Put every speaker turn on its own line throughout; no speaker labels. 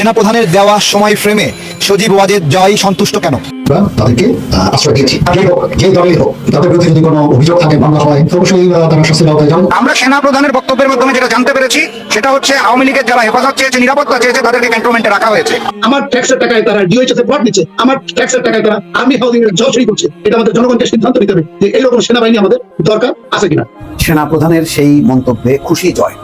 সেনাপ্রধানের দেওয়া সময় ফ্রেমে সজীব ওয়াজেদ জয় সন্তুষ্ট কেন?
তাদেরকে আশ্রয় দিয়েছি। যে দলেই হোক তাদের বিরুদ্ধে যদি কোনো অভিযোগ থাকে মামলা হয় অবশ্যই তারা শাস্তির আওতায় যান
আমরা সেনা প্রধানের বক্তব্যের মাধ্যমে যেটা জানতে পেরেছি সেটা হচ্ছে আওয়ামী লীগের যারা হেফাজত চেয়েছে নিরাপত্তা চেয়েছে তাদেরকে ক্যান্টনমেন্টে রাখা হয়েছে।
আমার ট্যাক্সের টাকায় তারা ডিওএইচএস এর প্লট নিচ্ছে আমার ট্যাক্সের টাকায় তারা আর্মি হাউজিং এর করছে এটা আমাদের জনগণকে সিদ্ধান্ত নিতে হবে যে এইরকম সেনাবাহিনী আমাদের দরকার আছে কিনা।
সেনাপ্রধানের সেই মন্তব্যে খুশি জয়।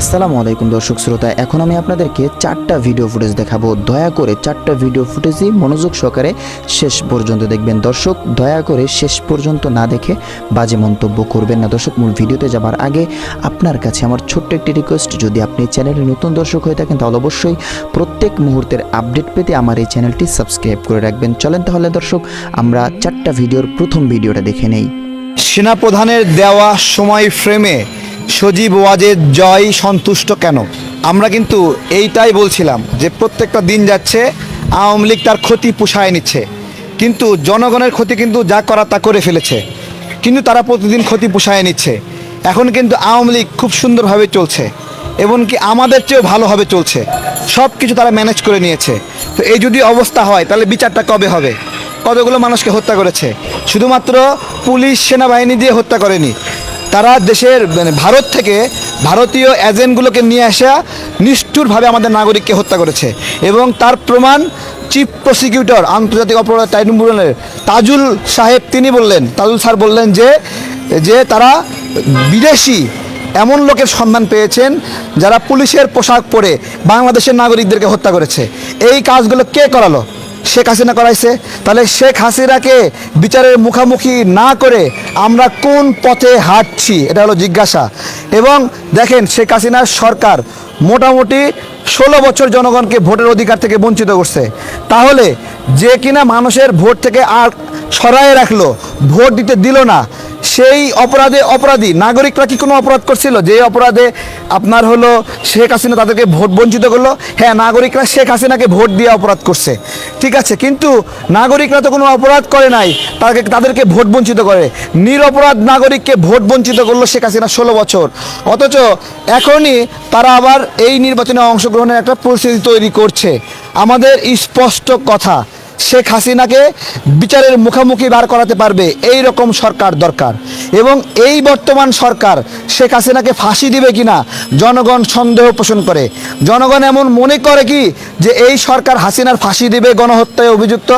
আসসালামু আলাইকুম দর্শক শ্রোতা, এখন আমি আপনাদেরকে চারটা ভিডিও ফুটেজ দেখাবো। দয়া করে চারটা ভিডিও ফুটেজই মনোযোগ সহকারে শেষ পর্যন্ত দেখবেন। দর্শক, দয়া করে শেষ পর্যন্ত না দেখে বাজে মন্তব্য করবেন না। দর্শক, মূল ভিডিওতে যাবার আগে আপনার কাছে আমার ছোট্ট একটি রিকোয়েস্ট যদি আপনি চ্যানেলে নতুন দর্শক হয়ে থাকেন, তাহলে অবশ্যই প্রত্যেক মুহূর্তের আপডেট পেতে আমার এই চ্যানেলটি সাবস্ক্রাইব করে রাখবেন। চলেন তাহলে দর্শক, আমরা চারটা ভিডিওর প্রথম ভিডিওটা দেখে নেই।
সেনাপ্রধানের দেওয়া সময় ফ্রেমে সজীব ওয়াজেদ জয় সন্তুষ্ট কেন? আমরা কিন্তু এইটাই বলছিলাম যে প্রত্যেকটা দিন যাচ্ছে, আওয়ামী লীগ তার ক্ষতি পুষায় নিচ্ছে। কিন্তু জনগণের ক্ষতি কিন্তু যা করা তা করে ফেলেছে। কিন্তু তারা প্রতিদিন ক্ষতি পুষায় নিচ্ছে। এখন কিন্তু আওয়ামী লীগ খুব সুন্দরভাবে চলছে, এমনকি আমাদের চেয়েও ভালোভাবে চলছে। সব কিছু তারা ম্যানেজ করে নিয়েছে। তো এই যদি অবস্থা হয়, তাহলে বিচারটা কবে হবে? কতগুলো মানুষকে হত্যা করেছে? শুধুমাত্র পুলিশ, সেনাবাহিনী দিয়ে হত্যা করেনি। তারা দেশের মানে ভারত থেকে ভারতীয় এজেন্টগুলোকে নিয়ে আসা নিষ্ঠুরভাবে আমাদের নাগরিককে হত্যা করেছে। এবং তার প্রমাণ চিফ প্রসিকিউটর আন্তর্জাতিক অপরাধ ট্রাইব্যুনালের তাজুল সাহেব তিনি বললেন, তাজুল স্যার বললেন যে যে তারা বিদেশি এমন লোকের সন্ধান পেয়েছেন যারা পুলিশের পোশাক পরে বাংলাদেশের নাগরিকদেরকে হত্যা করেছে। এই কাজগুলো কে করালো? শেখ হাসিনা করাইছে। তাহলে শেখ হাসিনাকে বিচারের মুখামুখি না করে আমরা কোন পথে হাঁটছি, এটা হলো জিজ্ঞাসা। এবং দেখেন, শেখ হাসিনার সরকার মোটামুটি ষোলো বছর জনগণকে ভোটের অধিকার থেকে বঞ্চিত করছে। তাহলে যে কিনা মানুষের ভোট থেকে আর সরায় রাখল, ভোট দিতে দিল না সেই অপরাধে অপরাধী। নাগরিকরা কি কোনো অপরাধ করছিল? যে অপরাধে আপনার হলো শেখ হাসিনা তাদেরকে ভোট বঞ্চিত করল হ্যাঁ নাগরিকরা শেখ হাসিনাকে ভোট দিয়ে অপরাধ করছে। ঠিক আছে, কিন্তু নাগরিকরা তো কোনো অপরাধ করে নাই, তাদেরকে তাদেরকে ভোট বঞ্চিত করে। নিরপরাধ নাগরিককে ভোট বঞ্চিত করল শেখ হাসিনা ষোলো বছর। অথচ এখনই তারা আবার এই নির্বাচনে অংশগ্রহণের একটা পরিস্থিতি তৈরি করছে। আমাদের স্পষ্ট কথা শেখ হাসিনাকে বিচারের মুখোমুখি বার করাতে পারবে এই রকম সরকার দরকার। এবং এই বর্তমান সরকার শেখ হাসিনাকে ফাঁসি দিবে কিনা, জনগণ সন্দেহ পোষণ করে। জনগণ এমন মনে করে কি, যে এই সরকার হাসিনার ফাঁসি দিবে, গণহত্যায় অভিযুক্ত।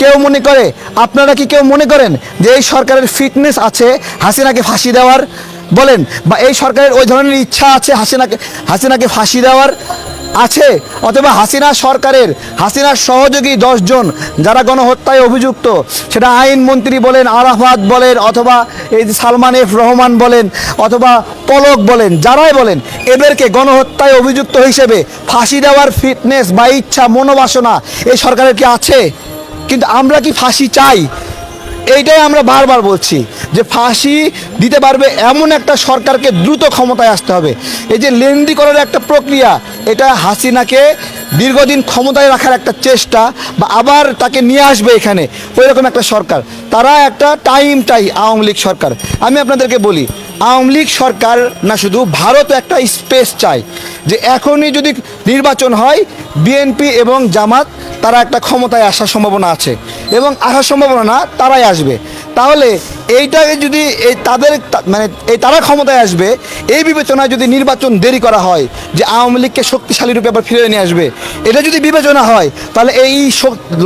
কেউ মনে করে, আপনারা কি কেউ মনে করেন যে এই সরকারের ফিটনেস আছে হাসিনাকে ফাঁসি দেওয়ার? বলেন, বা এই সরকারের ওই ধরনের ইচ্ছা আছে হাসিনাকে হাসিনাকে ফাঁসি দেওয়ার? আছে, অথবা হাসিনা সরকারের হাসিনার সহযোগী দশজন যারা গণহত্যায় অভিযুক্ত, সেটা আইনমন্ত্রী বলেন, আরাফাত বলেন, অথবা এই সালমান এফ রহমান বলেন, অথবা পলক বলেন, যারাই বলেন, এদেরকে গণহত্যায় অভিযুক্ত হিসেবে ফাঁসি দেওয়ার ফিটনেস বা ইচ্ছা, মনোবাসনা এই সরকারের কি আছে? কিন্তু আমরা কি ফাঁসি চাই? এইটাই আমরা বারবার বলছি যে ফাঁসি দিতে পারবে এমন একটা সরকারকে দ্রুত ক্ষমতায় আসতে হবে। এই যে লেন্দি করার একটা প্রক্রিয়া, এটা হাসিনাকে দীর্ঘদিন ক্ষমতায় রাখার একটা চেষ্টা বা আবার তাকে নিয়ে আসবে এখানে ওই রকম একটা সরকার। তারা একটা টাইম চাই আওয়ামী লীগ সরকার। আমি আপনাদেরকে বলি, আওয়ামী লীগ সরকার না শুধু, ভারত একটা স্পেস চায়। যে এখনই যদি নির্বাচন হয়, বিএনপি এবং জামাত, তারা একটা ক্ষমতায় আসার সম্ভাবনা আছে। এবং আসার সম্ভাবনা না, তারাই আসবে। তাহলে এইটাকে যদি এই তাদের মানে এই তারা ক্ষমতায় আসবে, এই বিবেচনায় যদি নির্বাচন দেরি করা হয়, যে আওয়ামী লীগকে শক্তিশালী রূপে আবার ফিরে নিয়ে আসবে, এটা যদি বিবেচনা হয়, তাহলে এই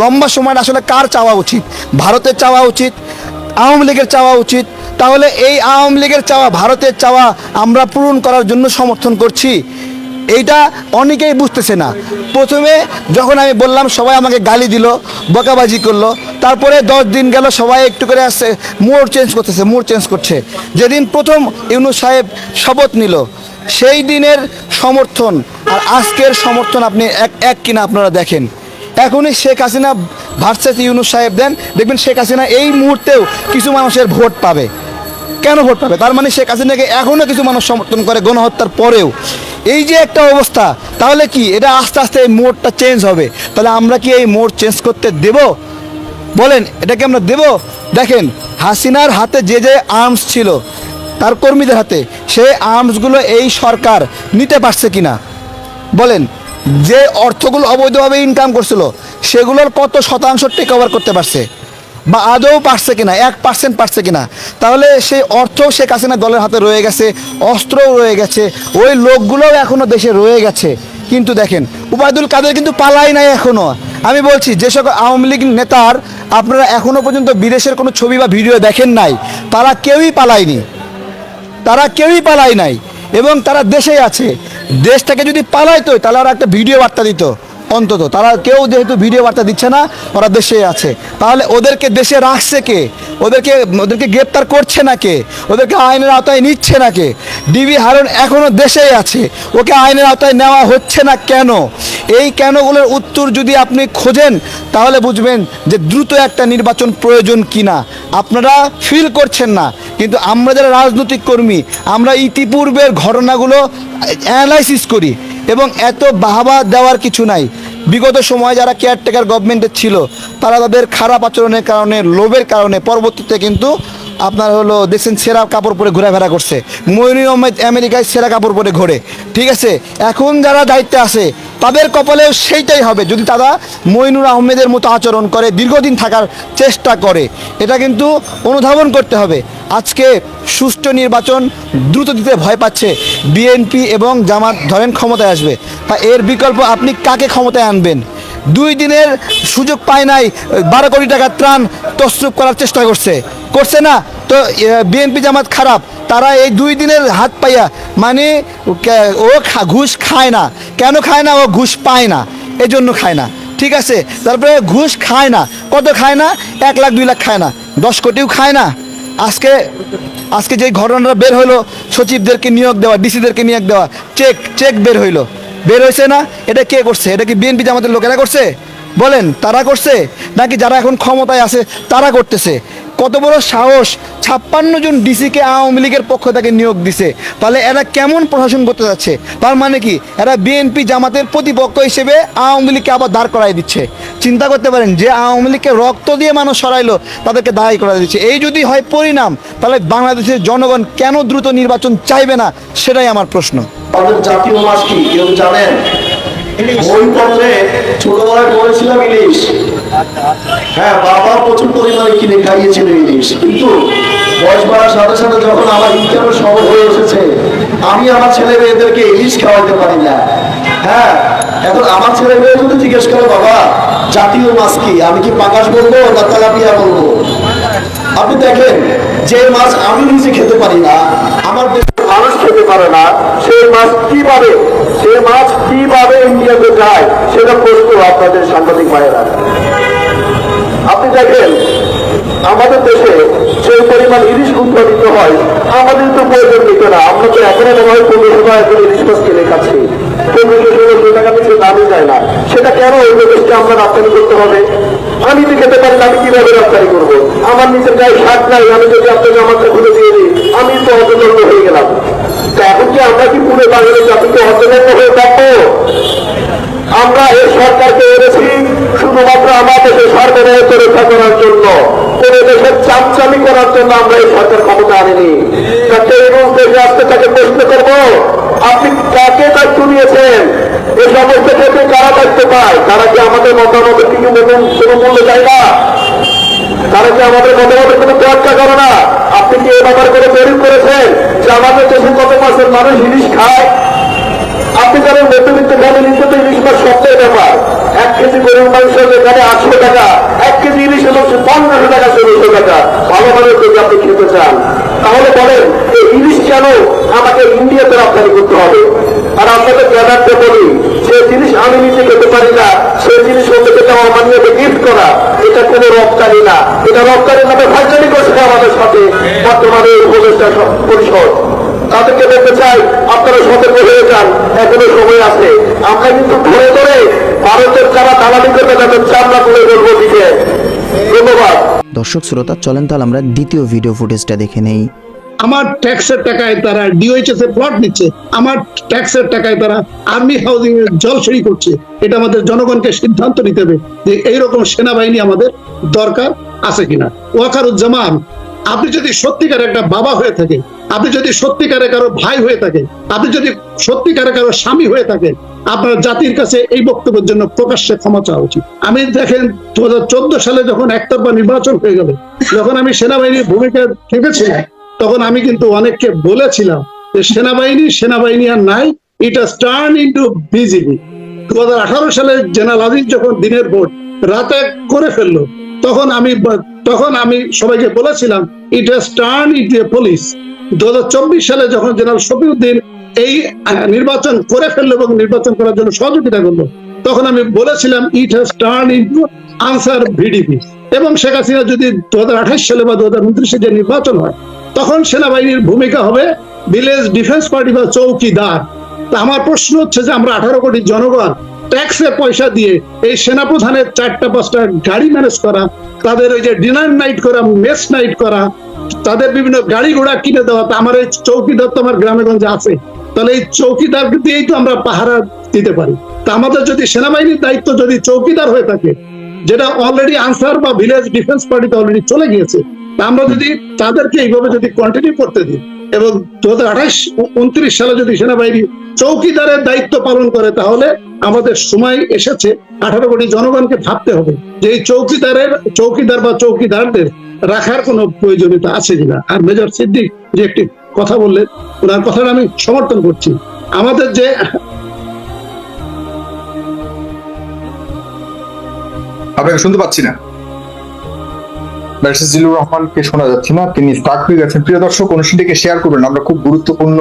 লম্বা সময়টা আসলে কার চাওয়া উচিত? ভারতের চাওয়া উচিত? আওয়ামী লীগের চাওয়া উচিত? তাহলে এই আওয়ামী লীগের চাওয়া, ভারতের চাওয়া আমরা পূরণ করার জন্য সমর্থন করছি? এইটা অনেকেই বুঝতেছে না। প্রথমে যখন আমি বললাম, সবাই আমাকে গালি দিল, বকাবাজি করল, তারপরে দশ দিন গেল, সবাই একটু করে আসছে, মোড় চেঞ্জ করতেছে, মোড় চেঞ্জ করছে। যেদিন প্রথম ইউনুস সাহেব শপথ নিল, সেই দিনের সমর্থন আর আজকের সমর্থন আপনি এক এক কিনা আপনারা দেখেন। এখনই শেখ হাসিনা ভার্সেস ইউনুস সাহেব দেন, দেখবেন শেখ হাসিনা এই মুহূর্তেও কিছু মানুষের ভোট পাবে। কেন ভোট পাবে? তার মানে শেখ হাসিনাকে এখনও কিছু মানুষ সমর্থন করে গণহত্যার পরেও। এই যে একটা অবস্থা, তাহলে কি এটা আস্তে আস্তে এই মোড়টা চেঞ্জ হবে? তাহলে আমরা কি এই মোড় চেঞ্জ করতে দেব? বলেন এটাকে আমরা দেব? দেখেন, হাসিনার হাতে যে যে আর্মস ছিল, তার কর্মীদের হাতে, সেই আর্মসগুলো এই সরকার নিতে পারছে কিনা? বলেন, যে অর্থগুলো অবৈধভাবে ইনকাম করছিল, সেগুলোর কত শতাংশ টেক ওভার করতে পারছে? বা আদৌ পারছে কিনা, এক পার্সেন্ট পারছে কিনা, তাহলে সেই অর্থ শেখ হাসিনা দলের হাতে রয়ে গেছে, অস্ত্রও রয়ে গেছে, ওই লোকগুলোও এখনও দেশে রয়ে গেছে। কিন্তু দেখেন, উবায়দুল কাদের কিন্তু পালাই নাই এখনও আমি বলছি, যে সকল আওয়ামী লীগ নেতার আপনারা এখনও পর্যন্ত বিদেশের কোনো ছবি বা ভিডিও দেখেন নাই, তারা কেউই পালায়নি। তারা কেউই পালায় নাই। এবং তারা দেশেই আছে। দেশটাকে যদি পালাইতো, তাহলে আর একটা ভিডিও বার্তা দিত। অন্তত। তারা কেউ যেহেতু ভিডিও বার্তা দিচ্ছে না, ওরা দেশে আছে। তাহলে ওদেরকে দেশে রাখছে কে? ওদেরকে ওদেরকে গ্রেপ্তার করছে না কে? ওদেরকে আইনের আওতায় নিচ্ছে না কে? ডিবি হারুন এখনও দেশেই আছে। ওকে আইনের আওতায় নেওয়া হচ্ছে না কেন? এই কেনগুলোর উত্তর যদি আপনি খোঁজেন, তাহলে বুঝবেন যে দ্রুত একটা নির্বাচন প্রয়োজন কিনা। আপনারা ফিল করছেন না, কিন্তু আমরা যারা রাজনৈতিক কর্মী, আমরা ইতিপূর্বের ঘটনাগুলো অ্যানালাইসিস করি। এবং এত বাহাবা দেওয়ার কিছু নাই। বিগত সময় যারা কেয়ারটেকার গভর্নমেন্টের ছিল, তারা তাদের খারাপ আচরণের কারণে, লোভের কারণে পরবর্তীতে কিন্তু আপনার হলো দেখছেন সেরা কাপড় পরে ঘোরাফেরা করছে। ময়ূরী আহমেদ আমেরিকায় সেরা কাপড় পরে ঘোরে। ঠিক আছে? এখন যারা দায়িত্বে আছে, তাদের কপালেও সেইটাই হবে। যদি তারা মইনুর আহমেদের মতো আচরণ করে, দীর্ঘদিন থাকার চেষ্টা করে, এটা কিন্তু অনুধাবন করতে হবে। আজকে সুষ্ঠু নির্বাচন দ্রুত দিতে ভয় পাচ্ছে বিএনপি এবং জামাত। ধরেন ক্ষমতায় আসবে। তা এর বিকল্প আপনি কাকে ক্ষমতায় আনবেন? দুই দিনের সুযোগ পায় নাই, বারো কোটি টাকার ত্রাণ তসরুপ করার চেষ্টা করছে। করছে না। তো বিএনপি জামাত খারাপ। তারা এই দুই দিনের হাত পাইয়া মানে ও ঘুষ খায় না। কেন খায় না? ও ঘুষ পায় না। এজন্য খায় না। ঠিক আছে? তারপরে ঘুষ খায় না। কত খায় না? এক লাখ, দুই লাখ খায় না। দশ কোটিও খায় না। আজকে আজকে যে ঘটনাটা বের হলো সচিবদেরকে নিয়োগ দেওয়া, ডিসিদেরকে নিয়োগ দেওয়া, চেক চেক বের হইল। বের হয়েছে না? এটা কে করছে? এটা কি বিএনপি জামাতের লোকেরা করছে? বলেন, তারা করছে? নাকি যারা এখন ক্ষমতায় আছে, তারা করতেছে? কত বড় সাহস? ছাপ্পান্ন জন ডিসিকে আওয়ামী লীগের পক্ষ থেকে নিয়োগ দিছে। তাহলে এরা কেমন প্রশাসন করতে যাচ্ছে? তার মানে কি? এরা বিএনপি জামাতের প্রতিপক্ষ হিসেবে আওয়ামী লীগকে আবার দাঁড় করাই দিচ্ছে। চিন্তা করতে পারেন, যে আওয়ামী লীগকে রক্ত দিয়ে মানুষ সরাইলো, তাদেরকে দায়ী করা দিচ্ছে। এই যদি হয় পরিণাম, তাহলে বাংলাদেশের জনগণ কেন দ্রুত নির্বাচন চাইবে না? সেটাই আমার প্রশ্ন।
জাতীয় জানেন? ছোটবেলায় পড়েছিলাম ইলিশ। হ্যাঁ বাবা প্রচুর পরিমাণে কিনে খাইয়েছিল ইলিশ কিন্তু বয়স বাড়ার সাথে সাথে যখন আমার ইনকামের হয়ে এসেছে, আমি আমার ছেলে মেয়েদেরকে ইলিশ পারি না। হ্যাঁ এখন আমার ছেলে মেয়ে যদি জিজ্ঞেস করে, বাবা, জাতীয় মাছ কি? আমি কি পাকাশ বলব না তেলাপিয়া বলব? আপনি দেখেন, যে মাছ আমি নিজে খেতে পারি না, আমার দেশের মানুষ খেতে পারে না সেই মাছ কীভাবে, সে মাছ কীভাবে ইন্ডিয়াতে যায়, সেটা প্রশ্ন আপনাদের সাংবাদিক ভাইয়েরা। আপনি দেখেন, আমাদের দেশে সেই পরিমাণ ইলিশ উৎপাদিত হয়, আমাদের তো প্রয়োজন নিতে না। আমরা তো এখনও মনে হয় পনেরোশো টাকা করে ইলিশ মাছ কিনে খাচ্ছি। সেটা কেন দেশকে আমরা রপ্তানি করতে হবে? আমি তো খেতে পারি আমি কীভাবে রপ্তানি করব? আমার নিজের গায়ে নাই, আমি যদি আপনাকে খুলে দিয়ে দিই, আমি তো অতদণ্ড হয়ে গেলাম। এখন কি আমরা কি পুরো বাঙালি জাতিকে অতদণ্ড হয়ে থাকব? আমরা এই সরকারকে এনেছি শুধুমাত্র আমাদের সরকারের রক্ষা করার জন্য, কোন দেশের চামচামি করার জন্য আমরা এই সরকার ক্ষমতা আনিনি। এই রূপে আজকে তাকে প্রশ্ন করব? আপনি কাকে দায়িত্ব নিয়েছেন এই সমস্ত ক্ষেত্রে কারা দায়িত্ব পায়? তারা কি আমাদের মতামতের কিছু নতুন কোনো মূল্য চায় না? তারা কি আমাদের মতামতের কোনো তোয়াক্কা করে না? আপনি কি এ ব্যাপারে কোনো জরিপ করেছেন যে আমাদের দেশে কত মাসের মানুষ জিনিস খায়? আপনি জানেন মধ্যবিত্ত ফ্যামিলিতে তো ইলিশ মাছ সপ্তাহে ব্যাপার। এক কেজি গরুর মাংস যেখানে আটশো টাকা, এক কেজি ইলিশ হলো পনেরোশো টাকা, ষোলোশো টাকা। ভালো ভালো যদি আপনি খেতে চান। তাহলে বলেন, এই ইলিশ কেন আমাকে ইন্ডিয়াতে রপ্তানি করতে হবে? আর আপনাদের ব্যাপারটা বলি, যে জিনিস আমি নিজে খেতে পারি না সেই জিনিস অন্যকে দেওয়া মানিয়ে গিফট করা। এটা কোনো রপ্তানি না। এটা রপ্তানির নামে ফাইজানি করছে আমাদের সাথে বর্তমানে উপদেষ্টা পরিষদ। তাদেরকে বলতে চাই আপনারা সতর্ক হয়ে যান এখনও সময় আছে। আমরা কিন্তু ধরে ধরে ভারতের যারা দালালি করবে তাদের চামড়া তুলে বলব দিকে। ধন্যবাদ।
দর্শক শ্রোতা চলেন তাহলে আমরা দ্বিতীয় ভিডিও ফুটেজটা দেখে নেই।
আমার ট্যাক্সের টাকায় তারা ডিওএইচএস এর প্লট নিচ্ছে। আমার ট্যাক্সের টাকায় তারা আর্মি হাউজিং এর জলসই করছে। এটা আমাদের জনগণকে সিদ্ধান্ত নিতে হবে যে এইরকম সেনাবাহিনী আমাদের দরকার আছে কিনা। ওয়াকারুজ্জামান আপনি যদি সত্যিকার একটা বাবা হয়ে থাকে, আপনি যদি সত্যিকারে কারও ভাই হয়ে থাকে, আপনি যদি সত্যিকারে কারও স্বামী হয়ে থাকে, আপনার জাতির কাছে এই বক্তব্যের জন্য প্রকাশ্যে ক্ষমা চাওয়া উচিত। আমি দেখেন দু সালে যখন একতরফা নির্বাচন হয়ে গেল, যখন আমি সেনাবাহিনীর ভূমিকা থেকেছিলাম তখন আমি কিন্তু অনেককে বলেছিলাম যে সেনাবাহিনী সেনাবাহিনী আর নাই ইট হাজ টার্ন ইন্টু বিজিবি দু হাজার আঠারো সালে জেনারেল আজিজ যখন দিনের ভোট রাতে করে ফেলল, তখন আমি তখন আমি সবাইকে বলেছিলাম it has turn it a police দু সালে যখন জেনারেল শফিউদ্দিন এই নির্বাচন করে ফেলল এবং নির্বাচন করার জন্য সহযোগিতা করল, তখন আমি বলেছিলাম it has turn into Ansar VDP এবং শেখ হাসিনা যদি দু সালে বা দু উনত্রিশে যে নির্বাচন হয়, তখন সেনাবাহিনীর ভূমিকা হবে ভিলেজ ডিফেন্স পার্টি বা চৌকিদার। তা আমার প্রশ্ন হচ্ছে যে আমরা আঠারো কোটি জনগণ ট্যাক্সের পয়সা দিয়ে এই সেনাপ্রধানের চারটা পাঁচটা গাড়ি ম্যানেজ করা তাদের ওই যে ডিনার নাইট করা মেস নাইট করা, তাদের বিভিন্ন গাড়ি ঘোড়া কিনে দেওয়া, তা আমার এই চৌকিদার তো আমার গ্রামে গঞ্জে আছে। তাহলে এই চৌকিদার দিয়েই তো আমরা পাহারা দিতে পারি। তা আমাদের যদি সেনাবাহিনীর দায়িত্ব যদি চৌকিদার হয়ে থাকে, যেটা অলরেডি আনসার বা ভিলেজ ডিফেন্স পার্টিতে অলরেডি চলে গিয়েছে, তা আমরা যদি তাদেরকে এইভাবে যদি কন্টিনিউ করতে দিই এবং দু হাজার আঠাশ উনত্রিশ সালে যদি সেনাবাহিনী চৌকিদারের দায়িত্ব পালন করে, তাহলে আমাদের সময় এসেছে। আঠারো কোটি জনগণকে ভাবতে হবে যে এই চৌকিদারের, চৌকিদার বা চৌকিদারদের রাখার কোনো প্রয়োজনীয়তা আছে কিনা। আর মেজর সিদ্দিক যে একটি কথা বললেন, ওনার কথাটা আমি সমর্থন করছি। আমাদের যে
আপনাকে শুনতে পাচ্ছি না। ব্যারিস্টার জিলুর রহমানকে শোনা যাচ্ছে না। তিনি স্টাক হয়ে গেছেন। প্রিয় দর্শক অনুষ্ঠানটিকে শেয়ার করবেন। আমরা খুব গুরুত্বপূর্ণ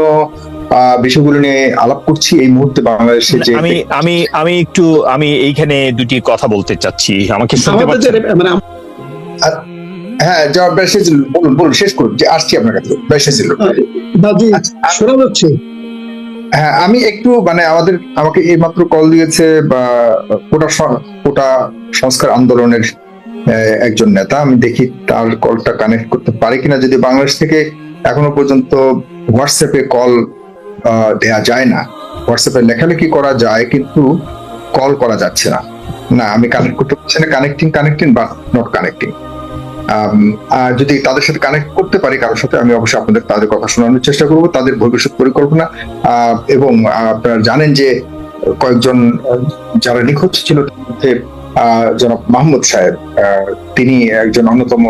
বিষয়গুলো নিয়ে আলাপ করছি এই মুহূর্তে বাংলাদেশে যে
আমি আমি আমি একটু আমি এইখানে দুটি কথা বলতে চাচ্ছি। আমাকে শুনতে পাচ্ছেন?
মানে
হ্যাঁ যা ব্যারিস্টার জিলুর বলুন বলুন শেষ করুন। যে আসছি আপনার কাছে ব্যারিস্টার জিলুর
বাজি
আচ্ছা,
শোনা যাচ্ছে।
হ্যাঁ আমি একটু মানে আমাদের আমাকে এই মাত্র কল দিয়েছে বা কোটা কোটা সংস্কার আন্দোলনের একজন নেতা, আমি দেখি তার কলটা কানেক্ট করতে পারি কিনা। যদি বাংলাদেশ থেকে এখনও পর্যন্ত হোয়াটসঅ্যাপে কল দেয়া যায় না। হোয়াটসঅ্যাপে লেখালেখি করা যায়, কিন্তু কল করা যাচ্ছে না। না, আমি কানেক্ট করতে পারছি না। কানেক্টিং কানেক্টিং বা নট কানেক্টিং আর যদি তাদের সাথে কানেক্ট করতে পারি কারোর সাথে, আমি অবশ্যই আপনাদের, তাদের কথা শোনানোর চেষ্টা করব, তাদের ভবিষ্যৎ পরিকল্পনা। এবং আপনারা জানেন যে কয়েকজন যারা নিখোঁজ ছিল জনাব মাহমুদ সাহেব তিনি একজন অন্যতম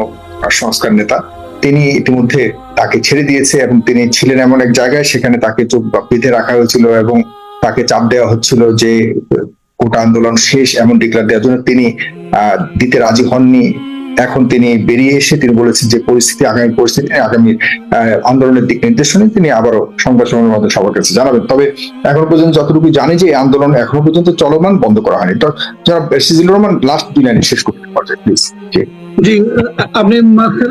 সংস্কার নেতা। তিনি ইতিমধ্যে তাকে ছেড়ে দিয়েছে এবং তিনি ছিলেন এমন এক জায়গায় সেখানে তাকে চোখ বিধে রাখা হয়েছিল এবং তাকে চাপ দেওয়া হচ্ছিল যে কোটা আন্দোলন শেষ এমন ডিক্লার দেওয়ার জন্য তিনি দিতে রাজি হননি। এখন তিনি বেরিয়ে এসে তিনি বলেছেন যে পরিস্থিতি আগামী পরিস্থিতি আগামী আন্দোলনের দিক নির্দেশনা তিনি আবারও সংবাদ সম্মেলনের মধ্যে সবার কাছে জানাবেন। তবে এখন পর্যন্ত যতটুকু জানি যে আন্দোলন এখনও পর্যন্ত চলমান বন্ধ করা হয়নি। যারা সিজিলুর রহমান লাস্ট দুই লাইনে শেষ করতে পারছে প্লিজ
জি। আপনি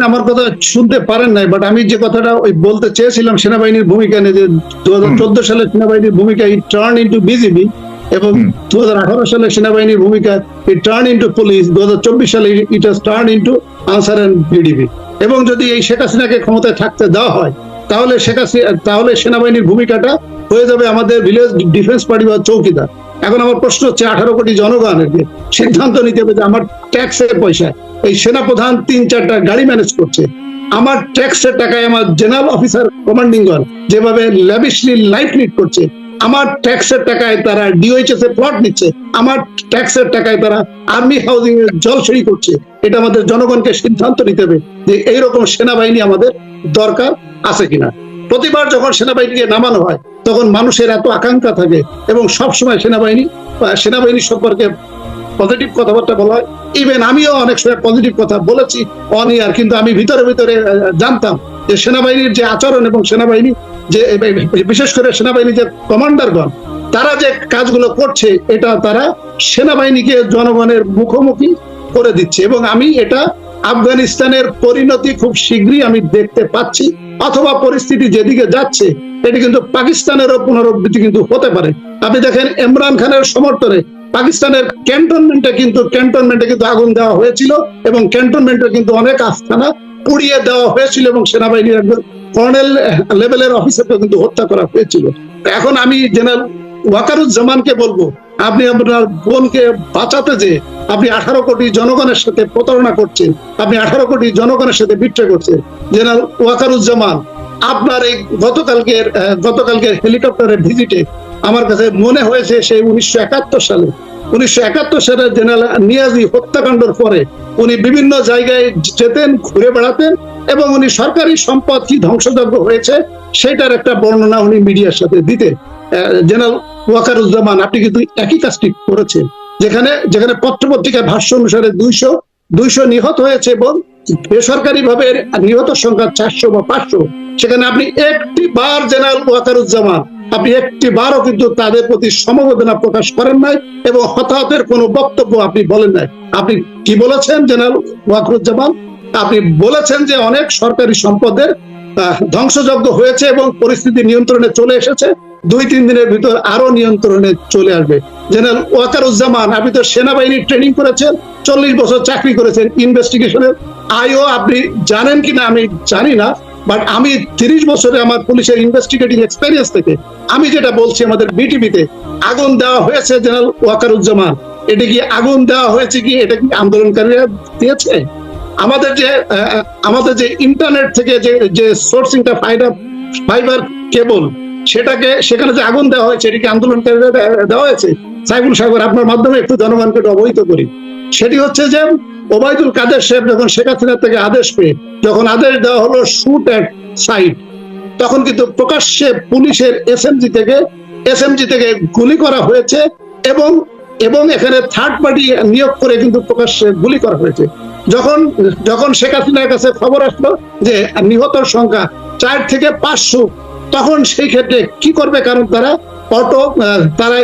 আমার কথা শুনতে পারেন নাই বাট আমি যে কথাটা ওই বলতে চেয়েছিলাম সেনাবাহিনীর ভূমিকা নিয়ে যে দু হাজার চোদ্দ সালে সেনাবাহিনীর ভূমিকা ইট টার্ন ইন্টু বিজিবি এবং দু হাজার আঠারো সালে সেনাবাহিনীর ভূমিকা ইট টার্ন ইন্টু পুলিশ দু হাজার চব্বিশ সালে it turn into Ansar and VDP এবং যদি এই শেখ হাসিনাকে ক্ষমতায় থাকতে দেওয়া হয় তাহলে শেখ হাসিনা তাহলে সেনাবাহিনীর ভূমিকাটা হয়ে যাবে আমাদের ভিলেজ ডিফেন্স পার্টি বা চৌকিদার। এখন আমার প্রশ্ন হচ্ছে আঠারো কোটি জনগণের যে সিদ্ধান্ত নিতে হবে যে আমার ট্যাক্সের পয়সা এই সেনাপ্রধান তিন চারটা গাড়ি ম্যানেজ করছে আমার ট্যাক্সের টাকায় আমার জেনারেল অফিসার কমান্ডিং যেভাবে ল্যাবিশলি লাইফ লিড করছে আমার ট্যাক্সের টাকায় তারা ডিওএইচএস এর প্লট নিচ্ছে আমার ট্যাক্সের টাকায় তারা আর্মি হাউজিং এর জলসই করছে। এটা আমাদের জনগণকে সিদ্ধান্ত নিতে হবে যে এইরকম সেনাবাহিনী আমাদের দরকার আছে কিনা। প্রতিবার যখন সেনাবাহিনীকে নামানো হয়, তখন মানুষের এত আকাঙ্ক্ষা থাকে এবং সবসময় সেনাবাহিনী সেনাবাহিনী সম্পর্কে পজিটিভ কথাবার্তা বলা হয়। ইভেন আমিও অনেক সময় পজিটিভ কথা বলেছি অন ইয়ার কিন্তু আমি ভিতরে ভিতরে জানতাম যে সেনাবাহিনীর যে আচরণ এবং সেনাবাহিনী যে বিশেষ করে সেনাবাহিনীর যে কমান্ডারগণ, তারা যে কাজগুলো করছে, এটা তারা সেনাবাহিনীকে জনগণের মুখোমুখি করে দিচ্ছে। এবং আমি এটা আফগানিস্তানের পরিণতি খুব শীঘ্রই আমি দেখতে পাচ্ছি, অথবা পরিস্থিতি যেদিকে যাচ্ছে, এটি কিন্তু পাকিস্তানেরও পুনরাবৃত্তি কিন্তু হতে পারে। আপনি দেখেন ইমরান খানের সমর্থনে পাকিস্তানের ক্যান্টনমেন্টে কিন্তু ক্যান্টনমেন্টে কিন্তু আগুন দেওয়া হয়েছিল এবং ক্যান্টনমেন্টে কিন্তু অনেক আস্থানা পুড়িয়ে দেওয়া হয়েছিল এবং সেনাবাহিনীর একজন কর্নেল লেভেলের অফিসারকে কিন্তু হত্যা করা হয়েছিল। এখন আমি জেনারেল ওয়াকারুজ্জামানকে বলব, আপনি আপনার বোনকে বাঁচাতে যে আপনি আঠারো কোটি জনগণের সাথে প্রতারণা করছেন, আপনি আঠারো কোটি জনগণের সাথে বিট্রে করছেন। জেনারেল ওয়াকারুজ্জামান, আপনার এই গতকালকের গতকালকের হেলিকপ্টারের ভিজিটে আমার কাছে মনে হয়েছে সেই উনিশশো একাত্তর সালে। উনিশশো একাত্তর সালে জেনারেল নিয়াজি হত্যাকাণ্ডের পরে উনি বিভিন্ন জায়গায় যেতেন, ঘুরে বেড়াতেন এবং উনি সরকারি সম্পদ কি ধ্বংসযজ্ঞ হয়েছে সেটার একটা বর্ণনা উনি মিডিয়ার সাথে দিতেন। জেনারেল ওয়াকারুজ্জামান, আপনি কিন্তু একই কাজটি করেছেন, যেখানে যেখানে পত্রপত্রিকার ভাষ্য অনুসারে দুইশো দুইশো নিহত হয়েছে এবং বেসরকারি ভাবে নিহত সংখ্যা চারশো বা পাঁচশো। সেখানে আপনি একটি বার জেনারেল ওয়াকারুজ্জামান, আপনি একটি বারও কিন্তু তাদের প্রতি সমবেদনা প্রকাশ করেন নাই এবং হতাহতের কোনো বক্তব্য আপনি বলেন নাই। আপনি কি বলেছেন জেনারেল ওয়াকারুজ্জামান? আপনি বলেছেন যে অনেক সরকারি সম্পদের ধ্বংসযজ্ঞ হয়েছে এবং পরিস্থিতি নিয়ন্ত্রণে চলে এসেছে। দুই, তিন দিনের ভিতর আরও নিয়ন্ত্রণে চলে আসবে। জেনারেল ওয়াকারুজ্জামান, আপনি তো সেনাবাহিনীর ট্রেনিং করেছেন, চল্লিশ বছর চাকরি করেছেন ইনভেস্টিগেশনের আইও আপনি জানেন কিনা আমি জানি না বাট আমি তিরিশ বছরে আমার পুলিশের ইনভেস্টিগেটিং এক্সপেরিয়েন্স থেকে আমি যেটা বলছি আমাদের বিটিভিতে আগুন দেওয়া হয়েছে জেনারেল ওয়াকারুজ্জামান। এটা কি আগুন দেওয়া হয়েছে কি? এটা কি আন্দোলনকারীরা দিয়েছে? আমাদের যে আমাদের যে ইন্টারনেট থেকে যে যে সোর্সিংটা ফাইবার ফাইবার কেবল সেটাকে, সেখানে যে আগুন দেওয়া হয়েছে, এটা কি আন্দোলনকারীরা দেওয়া হয়েছে? সাইফুল সাগর আপনার মাধ্যমে একটু জনগণকে অবহিত করি। সেটি হচ্ছে যে ওবায়দুল কাদের সাহেব যখন শেখ হাসিনা থেকে আদেশ পেয়ে, যখন আদেশ দেওয়া হলো শুট অ্যাট সাইট, তখন কিন্তু প্রকাশ্যে পুলিশের এসএমজি থেকে এসএমজি থেকে গুলি করা হয়েছে এবং এবং এখানে থার্ড পার্টি নিয়োগ করে কিন্তু প্রকাশ্যে গুলি করা হয়েছে। যখন যখন শেখ হাসিনার কাছে খবর আসলো যে নিহতর সংখ্যা চার থেকে পাঁচশো, তখন সেই ক্ষেত্রে কি করবে? কারণ তারা অটো তারা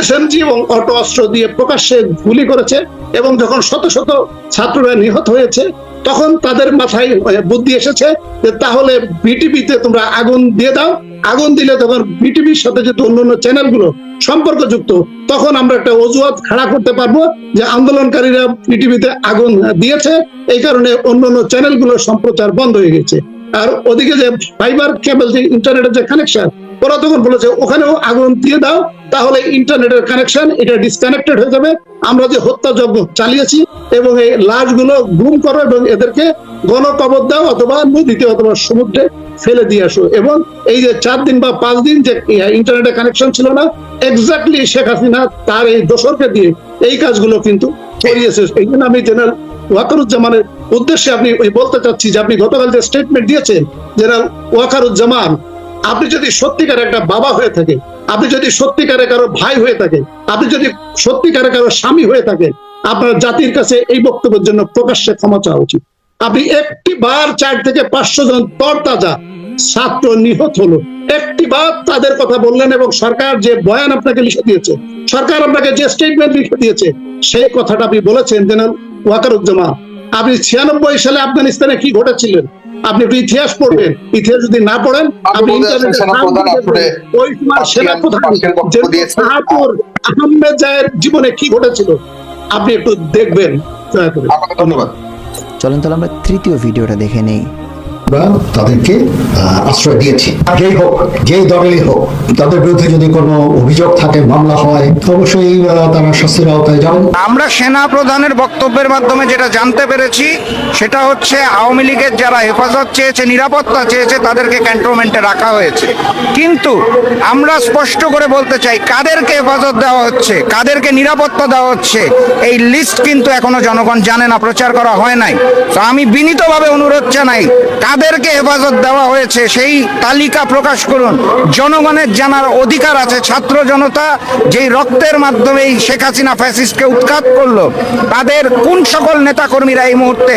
এসএমজি এবং অটো অস্ত্র দিয়ে প্রকাশ্যে গুলি করেছে এবং যখন শত শত ছাত্ররা নিহত হয়েছে, তখন তাদের মাথায় বুদ্ধি এসেছে যে তাহলে বিটিভিতে তোমরা আগুন দিয়ে দাও। আগুন দিলে তখন বিটিভির সাথে যেহেতু অন্যান্য চ্যানেলগুলো সম্পর্কযুক্ত, তখন আমরা একটা অজুহাত খাড়া করতে পারব যে আন্দোলনকারীরা পৃথিবীতে আগুন দিয়েছে। এই কারণে অন্য অন্যান্য চ্যানেলগুলো সম্প্রচার বন্ধ হয়ে গেছে। আর ওদিকে যে ফাইবার কেবল যে ইন্টারনেটের যে কানেকশন ওরা তখন বলেছে, ওখানেও আগুন দিয়ে দাও, তাহলে ইন্টারনেটের কানেকশন এটা ডিসকানেক্টেড হয়ে যাবে। আমরা যে হত্যাযজ্ঞ চালিয়েছি এবং এই লাশগুলো গুম করো এবং এদেরকে গণকবর দাও অথবা নদীতে অথবা সমুদ্রে ফেলে দিয়ে আসো। এবং এই যে চার দিন বা পাঁচ দিন যে ইন্টারনেটের কানেকশন ছিল না এক্স্যাক্টলি শেখ হাসিনা তার এই দোসরকে দিয়ে এই কাজগুলো কিন্তু করিয়েছে। এই জন্য আমি জেনারেল ওয়াকারুজ্জামানের উদ্দেশ্যে আপনি বলতে চাচ্ছি যে, আপনি গতকাল যে স্টেটমেন্ট দিয়েছেন জেনারেল ওয়াকারুজ্জামান আপনি যদি সত্যিকার একটা বাবা হয়ে থাকে, আপনি যদি সত্যিকারে কারও ভাই হয়ে থাকে, আপনি যদি সত্যিকারে কারও স্বামী হয়ে থাকে, আপনার জাতির কাছে এই বক্তব্যের জন্য প্রকাশ্যে ক্ষমা চাওয়া উচিত। আপনি একটি বার চার থেকে পাঁচশো জন তরতাজা ছাত্র নিহত হলো। একটি বার তাদের কথা বললেন এবং সরকার যে বয়ান আপনাকে লিখে দিয়েছে, সরকার আপনাকে যে স্টেটমেন্ট লিখে দিয়েছে, সেই কথাটা আপনি বলেছেন জেনারেল ওয়াকারুজ্জামান, আপনি ছিয়ানব্বই সালে আফগানিস্তানে কি ঘটেছিলেন? আপনি একটু ইতিহাস পড়বেন। ইতিহাস যদি না পড়েন আপনি
ওই সেনাপ্রধান। শাহপুর আহমেদ জায়ের জীবনে কি ঘটেছিল আপনি একটু দেখবেন। দয়া করে।
আপনাকে ধন্যবাদ।
চলেন তাহলে আমরা তৃতীয় ভিডিওটা দেখে নেই।
আমরা তাদেরকে আশ্রয় দিয়েছি। যেই হোক, যেই দলেরই হোক, তাদের বিরুদ্ধে যদি কোনো অভিযোগ থাকে, মামলা হয় অবশ্যই তারা শাস্তির আওতায় যাবেন।
আমরা সেনা প্রধানের বক্তব্যের মাধ্যমে যেটা জানতে পেরেছি, সেটা হচ্ছে আওয়ামী লীগের যারা হেফাজত চেয়েছে, নিরাপত্তা চেয়েছে, তাদেরকে ক্যান্টনমেন্টে রাখা হয়েছে। কিন্তু আমরা স্পষ্ট করে বলতে চাই, কাদেরকে হেফাজত দেওয়া হচ্ছে, কাদেরকে নিরাপত্তা দেওয়া হচ্ছে, এই লিস্ট কিন্তু এখনও জনগণ জানে না, প্রচার করা হয় নাই। তো আমি বিনীতভাবে অনুরোধ জানাই কাদেরকে হেফাজত দেওয়া হয়েছে, সেই তালিকা প্রকাশ করুন। জনগণের জানার অধিকার আছে, ছাত্র জনতা যেই রক্তের মাধ্যমে এই শেখ হাসিনা ফ্যাসিস্টকে উৎখাত করল, তাদের কোন সকল নেতাকর্মীরা এই মুহূর্তে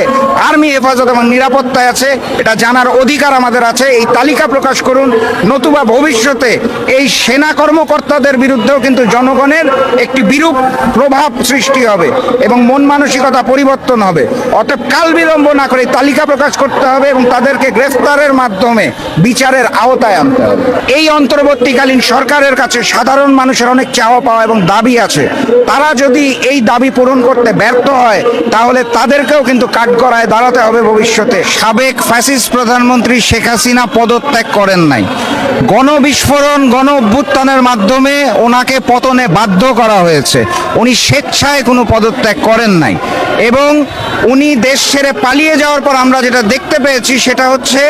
আর্মি হেফাজত এবং নিরাপত্তায় আছে, এটা জানার অধিকার আমাদের আছে। এই তালিকা প্রকাশ করুন, নতুবা ভবিষ্যতে এই সেনা কর্মকর্তাদের বিরুদ্ধেও কিন্তু জনগণের একটি বিরূপ প্রভাব সৃষ্টি হবে এবং মন মানসিকতা পরিবর্তন হবে। অতএব কাল বিলম্ব না করে তালিকা প্রকাশ করতে হবে এবং তাদের তাদেরকে গ্রেফতারের মাধ্যমে বিচারের আওতায় আনতে হবে। এই অন্তর্বর্তীকালীন সরকারের কাছে সাধারণ মানুষের অনেক চাওয়া পাওয়া এবং দাবি আছে। তারা যদি এই দাবি পূরণ করতে ব্যর্থ হয়, তাহলে তাদেরকেও কিন্তু কাঠগড়ায় দাঁড়াতে হবে ভবিষ্যতে। সাবেক ফ্যাসিস্ট প্রধানমন্ত্রী শেখ হাসিনা পদত্যাগ করেন নাই। গণবিস্ফোরণ গণ অভ্যুত্থানের মাধ্যমে ওনাকে পতনে বাধ্য করা হয়েছে। উনি স্বেচ্ছায় কোনো পদত্যাগ করেন নাই। এবং উনি দেশ ছেড়ে পালিয়ে যাওয়ার পর আমরা যেটা দেখতে পেয়েছি, সেটা হচ্ছে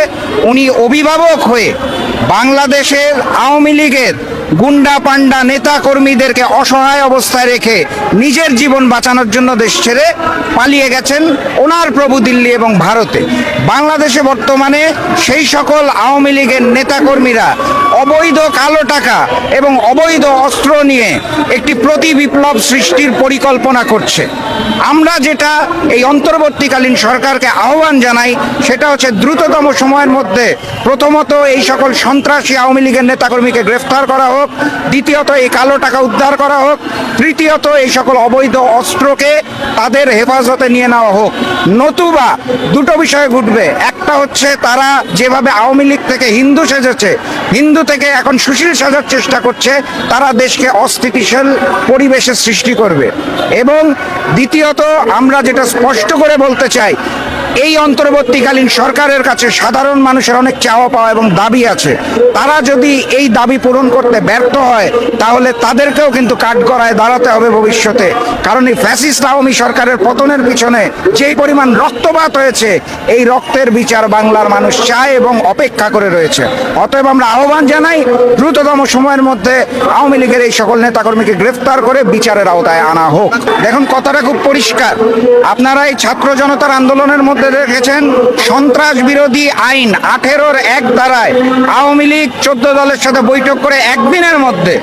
উনি অভিভাবক হয়ে বাংলাদেশের আওয়ামী লীগের গুন্ডা পান্ডা নেতা কর্মীদেরকে অসহায় অবস্থায় রেখে নিজের জীবন বাঁচানোর জন্য দেশ ছেড়ে পালিয়ে গেছেন ওনার প্রভু দিল্লি এবং ভারতে। বাংলাদেশে বর্তমানে সেই সকল আওয়ামী লীগের নেতাকর্মীরা অবৈধ কালো টাকা এবং অবৈধ অস্ত্র নিয়ে একটি প্রতি বিপ্লব সৃষ্টির পরিকল্পনা করছে। আমরা যেটা এই অন্তর্বর্তীকালীন সরকারকে আহ্বান জানাই, সেটা হচ্ছে দ্রুততম সময়ের মধ্যে প্রথমত এই সকল সন্ত্রাসী আওয়ামী লীগের নেতাকর্মীকে গ্রেফতার করা হোক দ্বিতীয়ত এই কালো টাকা উদ্ধার করা হোক, তৃতীয়ত এই সকল অবৈধ অস্ত্রকে তাদের হেফাজতে নিয়ে নেওয়া হোক। নতুবা দুটো বিষয় ঘটবে। একটা হচ্ছে তারা যেভাবে আওয়ামী লীগ থেকে হিন্দু সেজেছে, হিন্দু থেকে এখন সুশীল সাজার চেষ্টা করছে, তারা দেশকে অস্থিতিশীল পরিবেশের সৃষ্টি করবে। এবং দ্বিতীয়ত আমরা যেটা স্পষ্ট করে বলতে চাই এই অন্তর্বর্তীকালীন সরকারের কাছে সাধারণ মানুষের অনেক চাওয়া পাওয়া এবং দাবি আছে। তারা যদি এই দাবি পূরণ করতে ব্যর্থ হয়, তাহলে তাদেরকেও কিন্তু কাঠগড়ায় দাঁড়াতে হবে ভবিষ্যতে। কারণ এই ফ্যাসিস্ট আওয়ামী সরকারের পতনের পিছনে যেই পরিমাণ রক্তপাত হয়েছে, এই রক্তের বিচার বাংলার মানুষ চায় এবং অপেক্ষা করে রয়েছে। অতএব আমরা আহ্বান জানাই, দ্রুততম সময়ের মধ্যে আওয়ামী লীগের এই সকল নেতাকর্মীকে গ্রেফতার করে বিচারের আওতায় আনা হোক। দেখুন, কথাটা খুব পরিষ্কার। আপনারা এই ছাত্র জনতার আন্দোলনের মধ্যে দেখেছেন সন্ত্রাস বিরোধী আইন আঠেরোর এক ধারায় আওয়ামী লীগ চোদ্দ দলের সাথে বৈঠক করে একদিনের মধ্যে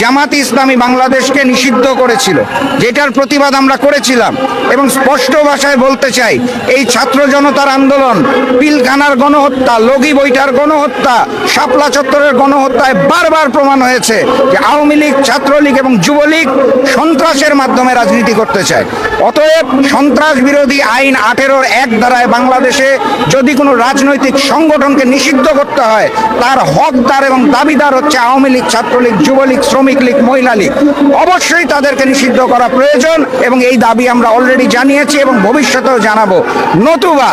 জামাত ইসলামী বাংলাদেশকে নিষিদ্ধ করেছিল, যেটার প্রতিবাদ আমরা করেছিলাম। এবং স্পষ্ট ভাষায় বলতে চাই, এই ছাত্র জনতার আন্দোলন, পিলখানার গণহত্যা, লগি বইটার গণহত্যা, শাপলা চত্বরের গণহত্যায় বারবার প্রমাণ হয়েছে যে আওয়ামী লীগ, ছাত্রলীগ এবং যুবলীগ সন্ত্রাসের মাধ্যমে রাজনীতি করতে চায়। অতএব সন্ত্রাস বিরোধী আইন আঠেরোর এক দ্বারায় বাংলাদেশে যদি কোনো রাজনৈতিক সংগঠনকে নিষিদ্ধ করতে হয়, তার হকদার এবং দাবিদার হচ্ছে আওয়ামী লীগ, ছাত্রলীগ, যুবলীগ শ্রমিক লীগ, মহিলা লীগ, অবশ্যই তাদেরকে নিষিদ্ধ করা প্রয়োজন এবং এই দাবি আমরা অলরেডি জানিয়েছি এবং ভবিষ্যতেও জানাব। নতুবা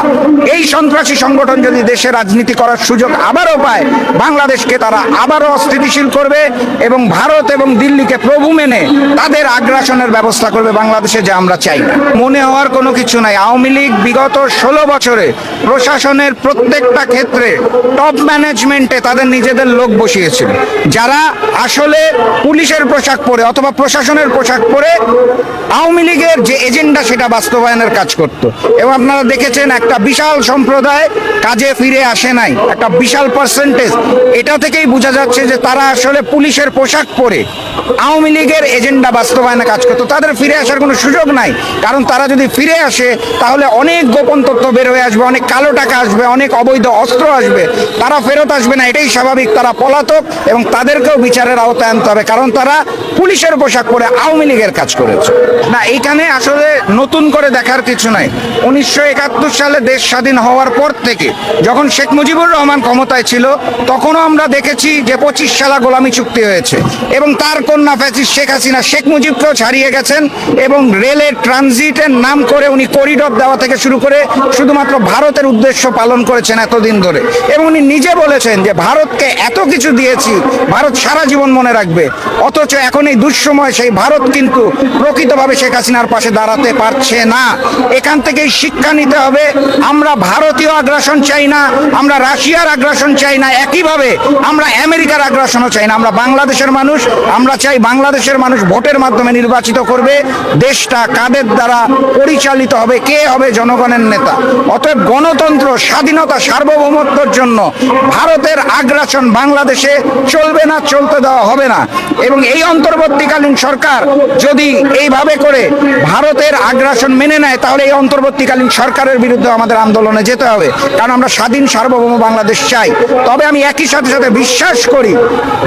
এই সন্ত্রাসী সংগঠন যদি দেশে রাজনীতি করার সুযোগ আবারও পায়, বাংলাদেশকে তারা আবারও অস্থিতিশীল করবে এবং ভারত এবং দিল্লিকে প্রভু মেনে তাদের আগ্রাসনের ব্যবস্থা করবে বাংলাদেশে যা আমরা চাই মনে হওয়ার কোনো কিছু নাই। আওয়ামী লীগ বিগত ষোলো বছরে প্রশাসনের প্রত্যেকটা ক্ষেত্রে টপ ম্যানেজমেন্টে তাদের নিজেদের লোক বসিয়েছিল। যারা আসলে পুলিশের পোশাক পরে অথবা প্রশাসনের পোশাক পরে আওয়ামী লীগের যে এজেন্ডা সেটা বাস্তবায়নের কাজ করত। এবং আপনারা দেখেছেন একটা বিশাল সম্প্রদায় কাজে ফিরে আসে নাই। একটা বিশাল পার্সেন্টেজ এটা থেকেই বোঝা যাচ্ছে যে তারা আসলে পুলিশের পোশাক পরে আওয়ামী লীগের এজেন্ডা বাস্তবায়নে কাজ করতো। তাদের ফিরে আসার কোনো সুযোগ নাই। কারণ তারা যদি ফিরে আসে, তাহলে অনেক গোপন তথ্য বের হয়ে আসবে, অনেক কালো টাকা আসবে, অনেক অবৈধ অস্ত্র আসবে। তারা ফেরত আসবে না, এটাই স্বাভাবিক। তারা পলাতক এবং তাদেরকেও বিচারের আওতায় আনতে হবে। কারণ তারা পুলিশের পোশাক পরে আওয়ামী লীগের কাজ করেছে। না, এইখানে আসলে নতুন করে দেখার কিছু নাই। উনিশশো একাত্তর সালে দেশ স্বাধীন হওয়ার পর থেকে যখন শেখ মুজিবুর রহমান ক্ষমতায় ছিল, তখনও আমরা দেখেছি যে পঁচিশ সালা গোলামি চুক্তি হয়েছে এবং তার কন্যা ফ্যাসিস শেখ হাসিনা, শেখ মুজিবকেও ছাড়িয়ে গেছেন এবং রেলের ট্রানজিটের নাম করে উনি করিডর দেওয়া থেকে শুরু করে শুধুমাত্র ভারতের উদ্দেশ্য পালন করেছেন এতদিন ধরে। এবং উনি নিজে বলেছেন যে, ভারতকে এত কিছু দিয়েছি, ভারত সারা জীবন মনে রাখবে। অথচ এখন এই দুঃসময় সেই ভারত কিন্তু প্রকৃতভাবে শেখ হাসিনার পাশে দাঁড়াতে পারছে না। এখান থেকেই শিক্ষা নিতে হবে। আমরা ভারতীয় আগ্রাসন চাই না, আমরা রাশিয়ার আগ্রাসন চাই না, একইভাবে আমরা আমেরিকার আগ্রাসনও চাই না। আমরা বাংলাদেশের মানুষ, আমরা চাই বাংলাদেশের মানুষ ভোটের মাধ্যমে নির্বাচিত করবে। দেশটা কাদের দ্বারা পরিচালিত হবে, কে হবে জনগণের নেতা? অতএব গণতন্ত্র, স্বাধীনতা, সার্বভৌমত্বর জন্য ভারতের আগ্রাসন বাংলাদেশে চলবে না, চলতে দেওয়া হবে না। এবং এই অন্তর্বর্তীকালীন সরকার যদি এইভাবে করে ভারতের আগ্রাসন মেনে নেয় তাহলে এই অন্তর্বর্তীকালীন সরকারের বিরুদ্ধে আমাদের আন্দোলনে যেতে হবে। কারণ আমরা স্বাধীন সার্বভৌম বাংলাদেশ চাই। তবে আমি একই সাথে সাথে বিশ্বাস করি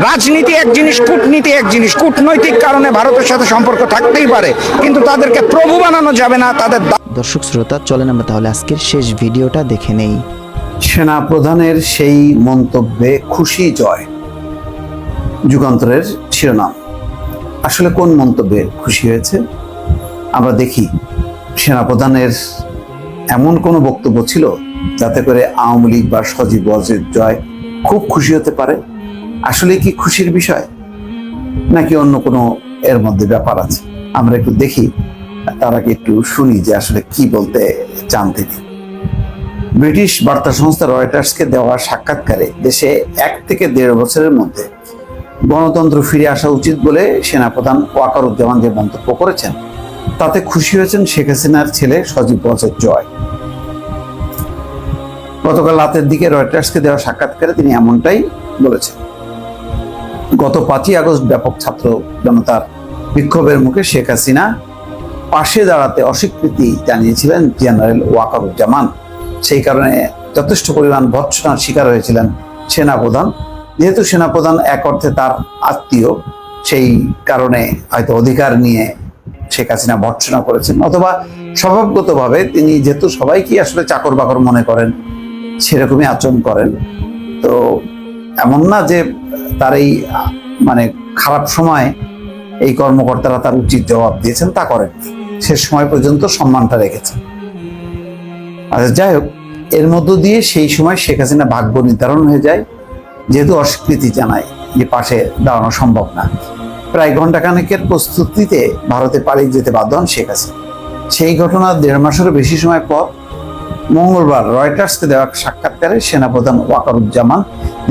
রাজনীতি এক জিনিস কূটনীতি এক জিনিস। কূটনৈতিক কারণে ভারতের সাথে সম্পর্ক থাকতেই পারে কিন্তু তাদেরকে প্রভু বানানো যাবে না তাদের
দর্শক শ্রোতা চলেন আমরা তাহলে আজকের শেষ ভিডিওটা দেখে নেই।
সেনা প্রধানের সেই মন্তব্যে খুশি জয়। যুগান্তরের শিরোনাম আসলে কোন মন্তব্যে খুশি হয়েছে? আমরা দেখি সেনা প্রধানের এমন কোনো বক্তব্য ছিল যাতে করে আওয়ামী লীগ বা সজীব ওয়াজেদ জয় খুব খুশি হতে পারে। আসলে কি খুশির বিষয়? নাকি অন্য কোনো এর মধ্যে ব্যাপার আছে? আমরা একটু দেখি, তার আগে একটু শুনি যে আসলে কি বলতে চান তিনি। ব্রিটিশ বার্তা সংস্থা রয়টার্সকে দেওয়া সাক্ষাৎকারে দেশে এক থেকে দেড় বছরের মধ্যে গণতন্ত্র ফিরে আসা উচিত বলে সেনাপ্রধান ওয়াকারুজ্জামান যে মন্তব্য করেছেন, তাতে খুশি হয়েছেন শেখ হাসিনার ছেলে সজীব ওয়াজেদ জয়। গতকাল রাতের দিকে রয়টার্সকে দেওয়া সাক্ষাৎকারে তিনি এমনটাই বলেছেন। গত পাঁচই আগস্ট ব্যাপক ছাত্র জনতার বিক্ষোভের মুখে শেখ হাসিনা পাশে দাঁড়াতে অস্বীকৃতি জানিয়েছিলেন জেনারেল ওয়াকারুজ্জামান। সেই কারণে যথেষ্ট পরিমাণ ভৎসনার শিকার হয়েছিলেন সেনাপ্রধান যেহেতু সেনাপ্রধান এক অর্থে তার আত্মীয়, সেই কারণে হয়তো অধিকার নিয়ে শেখ হাসিনা ভর্ৎসনা করেছেন। অথবা স্বভাবগতভাবে তিনি যেহেতু সবাইকে আসলে চাকর বাকর মনে করেন, সেরকমই আচরণ করেন। তো এমন না যে তার এই মানে খারাপ সময় এই কর্মকর্তারা তার উচিত জবাব দিয়েছেন, তা করেন শেষ সময় পর্যন্ত সম্মানটা রেখেছেন। আচ্ছা যাই হোক, এর মধ্য দিয়ে সেই সময় শেখ হাসিনা ভাগ্য নির্ধারণ হয়ে যায়। যেহেতু অস্বীকৃতি জানায় যে পাশে দাঁড়ানো সম্ভব না। প্রায় ঘন্টাখানেকের প্রস্তুতিতে ভারতে পালিয়ে যেতে বাধ্য হন শেখ হাসিনা। সেই ঘটনার দেড় মাসেরও বেশি সময় পর মঙ্গলবার রয়টার্সকে দেওয়া সাক্ষাৎকারে সেনাপ্রধান ওয়াকারুজ্জামান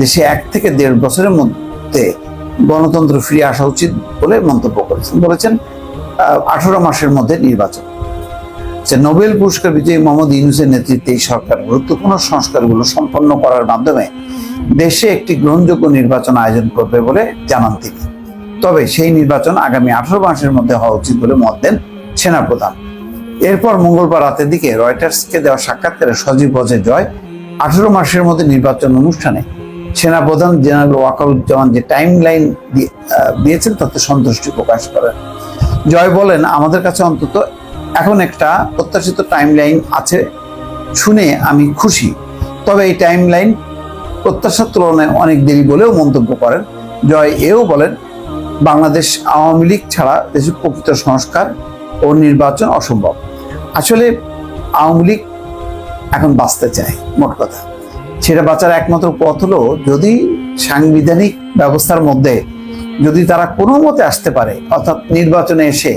দেশে এক থেকে দেড় বছরের মধ্যে গণতন্ত্র ফিরে আসা উচিত বলে মন্তব্য করেছেন। বলেছেন আঠারো মাসের মধ্যে নির্বাচন। যে নোবেল পুরস্কার বিজয়ী মোহাম্মদ ইউনুসের নেতৃত্বে এই সরকার গুরুত্বপূর্ণ সংস্কারগুলো সম্পন্ন করার মাধ্যমে দেশে একটি গ্রহণযোগ্য নির্বাচন আয়োজন করবে বলে জানান তিনি। তবে সেই নির্বাচন আগামী আঠারো মাসের মধ্যে হওয়া উচিত বলে মত দেন সেনাপ্রধান। এরপর মঙ্গলবার রাতের দিকে রয়টার্সকে দেওয়া সাক্ষাৎকারে সজীব বজে জয় আঠারো মাসের মধ্যে নির্বাচন অনুষ্ঠানে সেনাপ্রধান জেনারেল ওয়াকারুজ্জামান যে টাইম লাইন দিয়েছেন তাতে সন্তুষ্টি প্রকাশ করেন। জয় বলেন, আমাদের কাছে অন্তত এখন একটা প্রত্যাশিত টাইম লাইন আছে, শুনে আমি খুশি। তবে এই টাইম লাইন প্রত্যাশার তুলনায় অনেক দেরি বলেও মন্তব্য করেন। জয় এও বলেন, বাংলাদেশ আওয়ামী লীগ ছাড়া দেশের প্রকৃত সংস্কার ও নির্বাচন অসম্ভব। আসলে আওয়ামী লীগ এখন বাঁচতে চায়, মোট কথা। সেটা বাঁচার একমাত্র পথ হলো যদি সাংবিধানিক ব্যবস্থার মধ্যে যদি তারা কোনো মতে আসতে পারে, অর্থাৎ নির্বাচনে এসে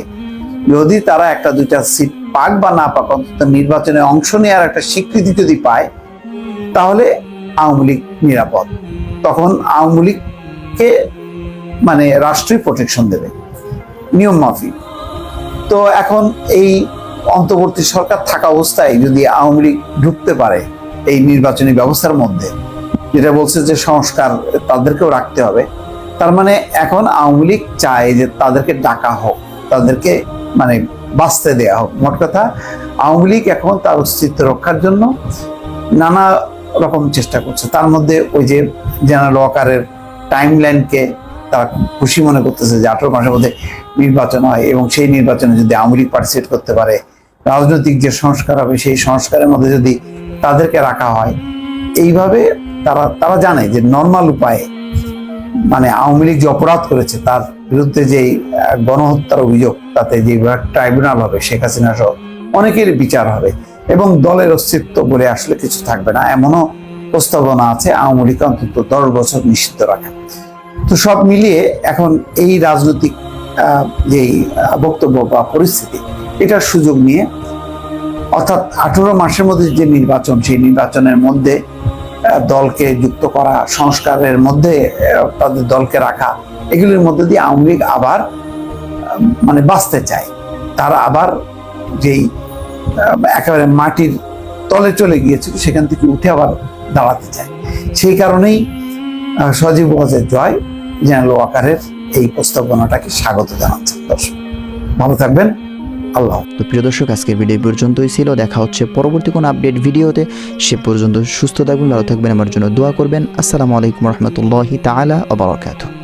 যদি তারা একটা দুইটা সিট পাক বা না পাক অন্তত নির্বাচনে অংশ নেওয়ার একটা স্বীকৃতি যদি পায়, তাহলে আওয়ামী লীগ নিরাপদ। তখন আওয়ামী লীগকে মানে রাষ্ট্রীয় প্রোটেকশন দেবে। নিয়ম মাফিক। তো এখন এই অন্তর্বর্তী সরকার থাকা অবস্থায় যদি আওয়ামী লীগ ঢুকতে পারে এই নির্বাচনী ব্যবস্থার মধ্যে, যেটা বলছে যে সংস্কার তাদেরকেও রাখতে হবে, তার মানে এখন আওয়ামী লীগ চায় যে তাদেরকে ডাকা হোক, তাদেরকে মানে বাঁচতে দেয়া হোক। মোট কথা, আওয়ামী লীগ এখন তার অস্তিত্ব রক্ষার জন্য নানা রকম চেষ্টা করছে। তার মধ্যে ওই যে জেনারেল ওয়াকারের টাইম লাইনকে তারা খুশি মনে করতেছে যে আঠারো মাসের মধ্যে নির্বাচন হয় এবং সেই নির্বাচনে যদি আওয়ামী লীগ পার্টিসিপেট করতে পারে, রাজনৈতিক যে সংস্কার হবে সেই সংস্কারের মধ্যে যদি তাদেরকে রাখা হয়, এইভাবে তারা তারা জানে যে নর্মাল উপায়ে মানে আওয়ামী লীগ যে অপরাধ করেছে তার বিরুদ্ধে যে গণহত্যার অভিযোগ, তাতে যে ট্রাইব্যুনাল হবে, শেখ হাসিনা সহ অনেকের বিচার হবে। এবং দলের অস্তিত্ব বলে আসলে কিছু থাকবে না। এমনও প্রস্তাবনা আছে, আওয়ামী লীগ অন্তত দশ বছর নিষিদ্ধ রাখা। তো সব মিলিয়ে এখন এই রাজনৈতিক যেই বক্তব্য বা পরিস্থিতি, এটার সুযোগ নিয়ে অর্থাৎ আঠারো মাসের মধ্যে যে নির্বাচন, সেই নির্বাচনের মধ্যে দলকে যুক্ত করা, সংস্কারের মধ্যে তাদের দলকে রাখা, এগুলির মধ্যে দিয়ে আওয়ামী লীগ আবার মানে বাঁচতে চায়। তারা আবার যেই একেবারে মাটির তলে চলে গিয়েছিল, সেখান থেকে উঠে আবার দাঁড়াতে চায়। সেই কারণেই সজীব ওয়াজের জয় জেনারেল ওয়াকারের এই প্রস্তাবনাটাকে স্বাগত জানাচ্ছেন দর্শক, ভালো থাকবেন। আল্লাহ
তো প্রিয় দর্শক, আজকের ভিডিও পর্যন্তই ছিল। দেখা হচ্ছে পরবর্তী কোনো আপডেট ভিডিওতে। সে পর্যন্ত সুস্থ থাকবেন, ভালো থাকবেন। আমার জন্য দোয়া করবেন। আসসালামু আলাইকুম রহমতুল্লাহি তাআলা ওয়া বারাকাতুহু।